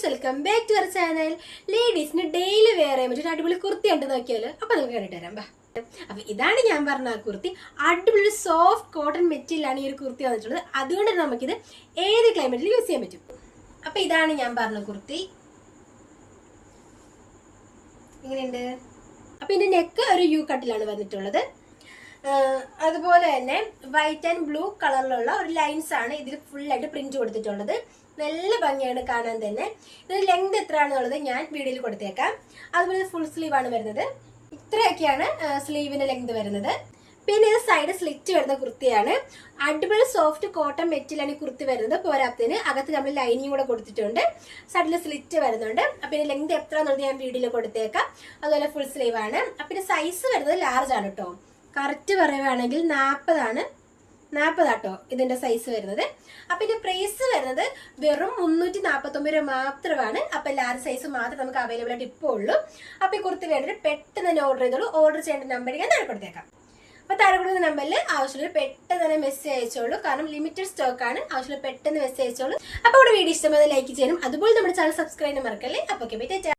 Friends welcome back to our channel ലേഡീസിന് daily wear ചെയ്യാൻ പറ്റും അടിപൊളി കുർത്തി ഉണ്ട് നോക്കിയാലോ? അപ്പൊ നമുക്ക് കണ്ടിട്ട് തരാം ബാ. അപ്പൊ ഇതാണ് ഞാൻ പറഞ്ഞ ആ കുർത്തി. അടിപൊളി സോഫ്റ്റ് കോട്ടൺ മെറ്റീരിയലാണ് ഈ ഒരു കുർത്തി വന്നിട്ടുള്ളത്. അതുകൊണ്ട് തന്നെ നമുക്കിത് ഏത് ക്ലൈമറ്റിൽ യൂസ് ചെയ്യാൻ പറ്റും. അപ്പൊ ഇതാണ് ഞാൻ പറഞ്ഞ കുർത്തി. ഇങ്ങനെയുണ്ട്. അപ്പൊ ഇതിന്റെ നെക്ക് ഒരു യു കട്ടിലാണ് വന്നിട്ടുള്ളത്. അതുപോലെ തന്നെ വൈറ്റ് ആൻഡ് ബ്ലൂ കളറിലുള്ള ഒരു ലൈൻസ് ആണ് ഇതിൽ ഫുൾ ആയിട്ട് പ്രിന്റ് കൊടുത്തിട്ടുള്ളത്. നല്ല ഭംഗിയാണ് കാണാൻ തന്നെ. ഇതിന് ലെങ്ത് എത്രയാണെന്നുള്ളത് ഞാൻ വീഡിയോയിൽ കൊടുത്തേക്കാം. അതുപോലെ ഫുൾ സ്ലീവ് ആണ് വരുന്നത്. ഇത്രയൊക്കെയാണ് സ്ലീവിന്റെ ലെങ്ത് വരുന്നത്. പിന്നെ ഇത് സൈഡ് സ്ലിറ്റ് വരുന്ന കുർത്തിയാണ്. അടിപൊളി സോഫ്റ്റ് കോട്ടൺ മെറ്റീരിയലാണ് ഈ കുർത്തി വരുന്നത്. പോരാത്തതിന് അകത്ത് നമ്മൾ ലൈനിങ് കൂടെ കൊടുത്തിട്ടുണ്ട്. സൈഡിൽ സ്ലിറ്റ് വരുന്നുണ്ട്. അപ്പൊ ഇതിന്റെ ലെങ്ത് എത്ര എന്നുള്ളത് ഞാൻ വീഡിയോയിൽ കൊടുത്തേക്കാം. അതുപോലെ ഫുൾ സ്ലീവ് ആണ്. അപ്പൊ സൈസ് വരുന്നത് ലാർജ് ആണ് കേട്ടോ കറക്റ്റ് പറയുവാണെങ്കിൽ നാൽപ്പതാണ് നാൽപ്പതാട്ടോ ഇതിന്റെ സൈസ് വരുന്നത്. അപ്പൊ ഇതിന്റെ പ്രൈസ് വരുന്നത് വെറും മുന്നൂറ്റി നാൽപ്പത്തി ഒമ്പത് രൂപ മാത്രമാണ്. അപ്പൊ ലാർജ് സൈസ് മാത്രം നമുക്ക് അവൈലബിൾ ആയിട്ട് ഇപ്പോൾ ഉള്ളൂ. അപ്പൊ ഈ കുർത്തി വേണ്ടിയിട്ട് പെട്ടെന്ന് തന്നെ ഓർഡർ ചെയ്തോളൂ. ഓർഡർ ചെയ്യേണ്ട നമ്പർ ഞാൻ താഴെ കൊടുത്തേക്കാം. അപ്പൊ താഴെ കൊടുക്കുന്ന നമ്പറിൽ ആവശ്യമുള്ള പെട്ടെന്ന് തന്നെ മെസ്സേജ് അയച്ചോളൂ. കാരണം ലിമിറ്റഡ് സ്റ്റോക്ക് ആണ്. ആവശ്യമുള്ള പെട്ടെന്ന് മെസ്സേജ് അയച്ചോളൂ. അപ്പോൾ ഇവിടെ വീഡിയോ ഇഷ്ടമായി ലൈക്ക് ചെയ്യണം അതുപോലെ നമ്മുടെ ചാനൽ സബ്സ്ക്രൈബ് ചെയ്യാൻ മറക്കല്ലേ? അപ്പൊ ഓക്കെ